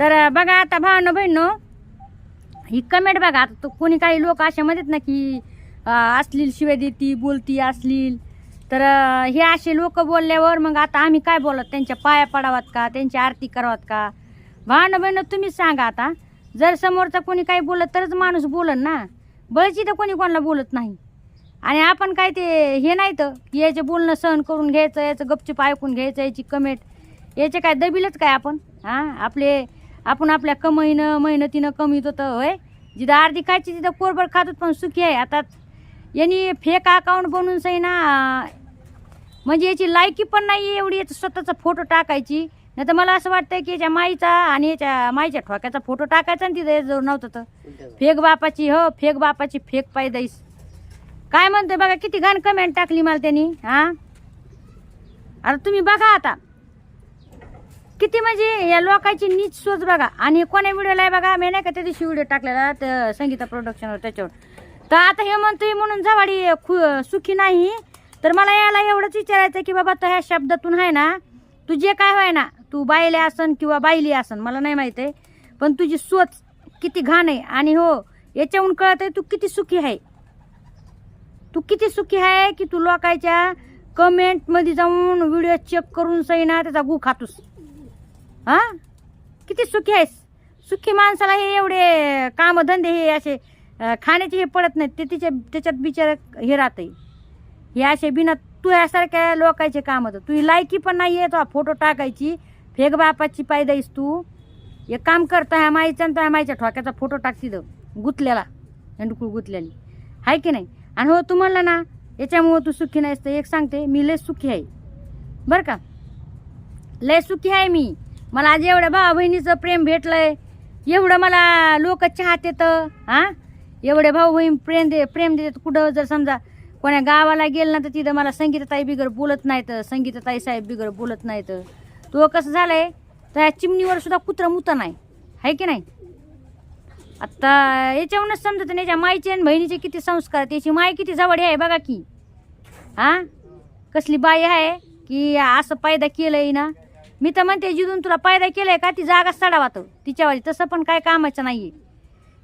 तर बघा आता भावनो बहिणो ही कमेंट बघा आता कोणी काही लोक असे म्हणतात ना की असलील शिवाय देती बोलती असलील. तर हे असे लोक बोलल्यावर मग आता आम्ही काय बोलत? त्यांच्या पाया पडावात का? त्यांची आरती करावात का? भावानं बहिणं तुम्हीच सांगा आता. जर समोरचा कोणी काही बोलत तरच माणूस बोलन ना. बळची तर कोणी कोणाला बोलत नाही. आणि आपण काय ते हे नाही तर की याचे बोलणं सहन करून घ्यायचं याचं गपचूप ऐकून घ्यायचं याची कमेंट याचे काय दबिलच काय आपण? हां? आपले आपण आपल्या कमाईनं मेहनतीनं कमीत होतं होय? जिथं अर्धी खायची तिथं कोरभर खातात पण सुखी आहे. आता यांनी फेक अकाउंट बनवून सही ना म्हणजे याची लायकी पण नाही एवढी याचा स्वतःचा फोटो टाकायची. नाही तर मला असं वाटतं की याच्या माईचा आणि याच्या माईच्या ठोक्याचा फोटो टाकायचा आणि तिथं जर नव्हतं तर. फेक बापाची हो फेक बापाची फेक पायदाईस. काय म्हणतोय बघा किती घाण कमेंट टाकली मला त्यांनी हां? अरे तुम्ही बघा आता. किती म्हणजे या लोकांची नीच सोच बघा. आणि कोण्या व्हिडिओला आहे बघा मी नाही का त्या दिवशी व्हिडिओ टाकलेला तर संगीता प्रोडक्शनवर त्याच्यावर. तर आता हे म्हणतोय म्हणून जवाडी खु सुखी नाही. तर मला याला एवढंच विचारायचं की बाबा तर ह्या शब्दातून आहे ना तू जे काय होय ना तू बायले असन किंवा बाईली असन मला नाही माहीत आहे पण तुझी सोच किती घाण आहे. आणि हो याच्याहून कळत आहे तू किती सुखी आहे. तू किती सुखी आहे की तू लोकांच्या कमेंटमध्ये जाऊन व्हिडिओ चेक करून सही ना त्याचा गु खातोस. हा? किती सुखी आहेस? सुखी माणसाला हे एवढे कामधंदे हे असे खाण्याचे हे पडत नाहीत. ते तिच्या त्याच्यात बिचार हे राहते हे असे बिना तू यासारख्या लोकांचे काम होतं. तुझी लायकी पण नाही आहे तो फोटो टाकायची. फेक बापाची पायदाईस तू. एक काम करता ह्या माईचा आणि त्या माईच्या ठोक्याचा फोटो टाकती दं गुतलेला हेंडकुळ गुतलेली. आहे की नाही? आणि हो तू म्हणला ना याच्यामुळं तू सुखी नाहीस तर एक सांगते मी लय सुखी आहे. बरं का? लय सुखी आहे मी. मला आज एवढ्या भावा बहिणीचं प्रेम भेटलंय. एवढं मला लोक चाहत येतं हां? एवढे भाऊ बहीण प्रेम दे प्रेम देतात कुठं? जर समजा कोण्या गावाला गेलं ना तर तिथं मला संगीताताई बिगर बोलत नाहीत. संगीताताई साहेब बिगर बोलत नाहीत. तो कसं झालंय? तर या चिमणीवर सुद्धा कुत्रा मुतं नाही. आहे की नाही? आत्ता याच्यावरूनच समजत नाही याच्या माईचे आणि बहिणीचे किती संस्कार त्याची माय किती जवळ आहे बघा की. हा? कसली बाई आहे की असं पायदा केलंय ना मी तर म्हणते जिथून तुला पायदा केलंय का ती जागा सडावात तर तिच्यावाली तसं पण काय कामाचं नाहीये.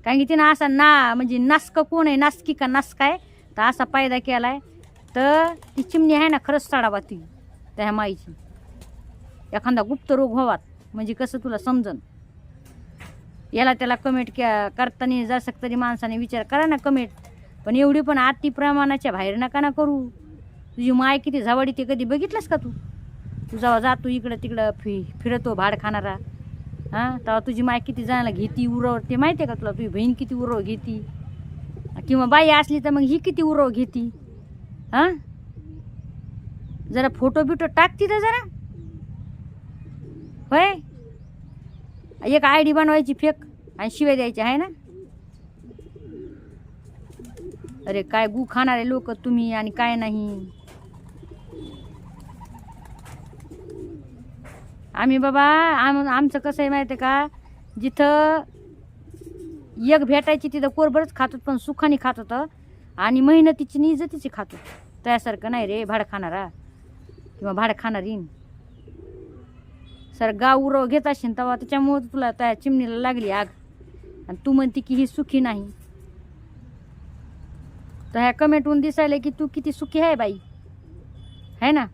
कारण की तिनं असा ना म्हणजे नासक कोण आहे नासकी का नास्क आहे तर असा पायदा केलाय. तर ती चिमणी आहे ना खरंच सडावा ती त्या माईची. एखादा गुप्त रोग व्हावात म्हणजे कसं तुला समजन? याला त्याला कमेंट करताना जसं तरी माणसाने विचार करा ना कमेंट पण एवढी पण अति प्रमाणाच्या बाहेर नका ना करू. तुझी माय किती झावडी ते कधी बघितलंस का तू? जेव्हा जातो इकडं तिकडं फि फिरतो भाड खाणारा हां? तेव्हा तुझी माय किती जायला घेती उरव ते माहिती आहे का तुला? तुझी बहीण किती उरव घेती? किंवा बाई असली तर मग ही किती उरव घेती? हां? जरा फोटो बिटो टाकती तर जरा. होय? एक आय डी बनवायची फेक आणि शिवाय द्यायची आहे ना? अरे काय गु खाणारे लोक तुम्ही आणि काय नाही. आम्ही बाबा आम आमचं कसं आहे माहिती आहे का? जिथं एक भेटायची तिथं कोरभरच खात होत पण सुखाने खात होतं. आणि मेहनतीची आणि इज्जतीची खात होत. त्यासारखं नाही रे भाडं खाणारा. किंवा भाडं खाणारी. सर गाव उरव घेत असेल तेव्हा त्याच्यामुळं तुला त्या चिमणीला लागली आग. आणि तू म्हणते की ही सुखी नाही. तर ह्या कमेंटहून दिसायला की तू किती सुखी आहे बाई. है ना?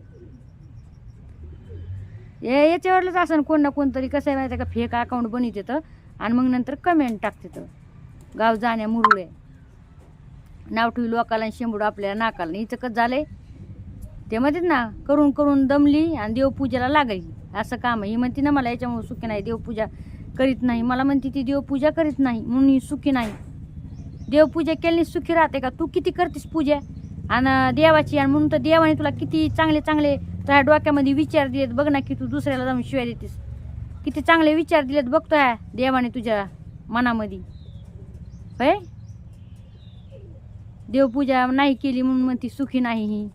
हे याच्यावरच असं कोण ना कोणतरी कसं आहे माहिती आहे का? फेक अकाउंट बनवते तर आणि मग नंतर कमेंट टाकते तर गाव जाण्या मुरुळे नाव ठेवी लोकाला आणि शेंबूड आपल्याला नाकाला हिचं कसं झालंय? ते म्हणतात ना करून करून दमली आणि देवपूजेला लागली. असं काम आहे. ही म्हणते ना मला याच्यामुळे सुखी नाही. देवपूजा करीत नाही. मला म्हणते ती देवपूजा करीत नाही. म्हणून ही सुखी नाही. देवपूजा केली सुखी राहते का? तू किती करतेस पूजा? आणि देवाची आणि म्हणून तर देवाने तुला किती चांगले चांगले तुझ्या डोक्यामध्ये विचार दिलेत बघ ना की तू दुसऱ्याला जाऊन शिवाय देतेस. किती चांगले विचार दिलेत बघतो ह्या देवाने तुझ्या मनामध्ये. होय? देवपूजा नाही केली म्हणून म्हणती सुखी नाही ही.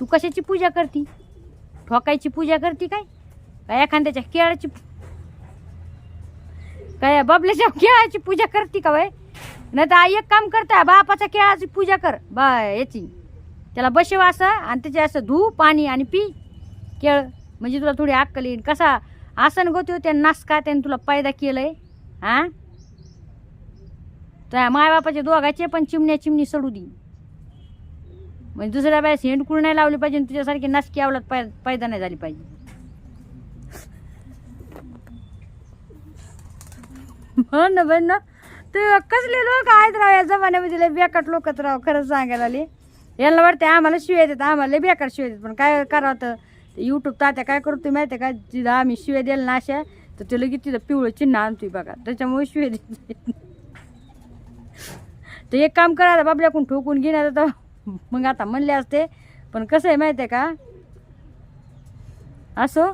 तू कशाची पूजा करती? ठोकायची पूजा करती काय? काय एखाद्याच्या केळाची काय बाबल्याच्या केळाची पूजा करती का बाय नाही तर एक काम करता बापाच्या केळाची पूजा कर. बा याची. त्याला बसेव असं आणि त्याचे असं धू पाणी आणि पी. केळ. म्हणजे तुला थोडी अक्कल येईल. कसा आसन गोतो त्या नासका त्याने तुला पैदा केलंय. हा त्या मायबापाच्या दोघाचे पण चिमण्या चिमणी सोडू दी. म्हणजे दुसऱ्या बायस हेंडकुळ नाही लावली पाहिजे आणि तुझ्यासारखी नासकी आवलात पै पैदा नाही झाली पाहिजे. म्हण ना बहीण ना ते कसले लोक आहेत राव या जमान्यामध्ये? बेकट लोकच राव खरंच सांगायला आली. यांना वाटते आम्हाला शिवाय देतात आम्हाला बेकार शिवाय देतात पण काय करावं तर यूट्यूब तात्या काय करतोय माहिती आहे का? तिथं आम्ही शिवाय द्यायला ना अशा तर ते लगेच तिथं पिवळं चिन्ह आणतोय बघा. त्याच्यामुळे शिवाय देते तर एक काम करा बाबल्याकडून ठोकून घेण्यात तर मग आता म्हणले असते. पण कसं आहे माहिती आहे का? असो?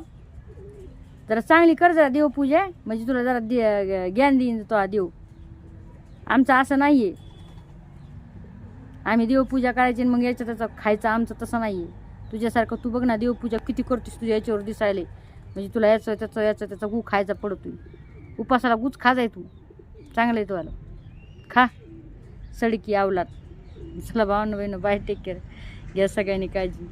जरा चांगली कर जरा देवपूजा. म्हणजे तुला जरा दे ज्ञान देईन तो देव. आमचं असं नाही आहे आम्ही देवपूजा करायची मग याच्या त्याचा खायचं आमचं तसं नाही आहे तुझ्यासारखं तू बघ ना देवपूजा किती करतेस तुझ्या याच्यावर दिसायले. म्हणजे तुला याचं त्याचं याचं त्याचा गू खायचा पडतो उपासाला गूच खाजाय तू. चांगलं आहे तुला खा. सडकी आवलात. चला भावनं बहिणं बाय टेक केअर घ्या सगळ्यांनी काळजी.